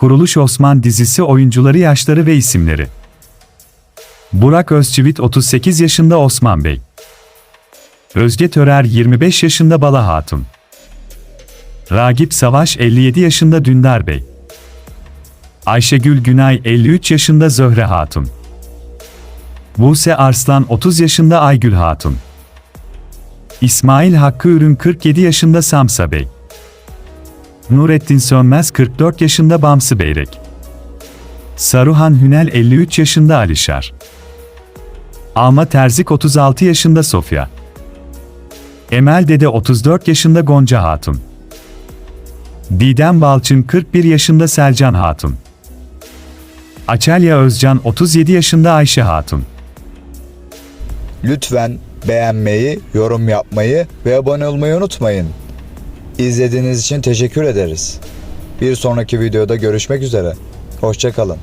Kuruluş Osman dizisi oyuncuları yaşları ve isimleri. Burak Özçivit 38 yaşında Osman Bey. Özge Törer 25 yaşında Bala Hatun. Ragip Savaş 57 yaşında Dündar Bey. Ayşegül Günay 53 yaşında Zöhre Hatun. Buse Arslan 30 yaşında Aygül Hatun. İsmail Hakkı Ürün 47 yaşında Samsa Bey. Nurettin Sönmez 44 yaşında Bamsı Beyrek. Saruhan Hünel 53 yaşında Alişar. Alma Terzik 36 yaşında Sofya. Emel Dede 34 yaşında Gonca Hatun. Didem Balçın 41 yaşında Selcan Hatun. Açelya Özcan 37 yaşında Ayşe Hatun. Lütfen beğenmeyi, yorum yapmayı ve abone olmayı unutmayın. İzlediğiniz için teşekkür ederiz. Bir sonraki videoda görüşmek üzere. Hoşçakalın.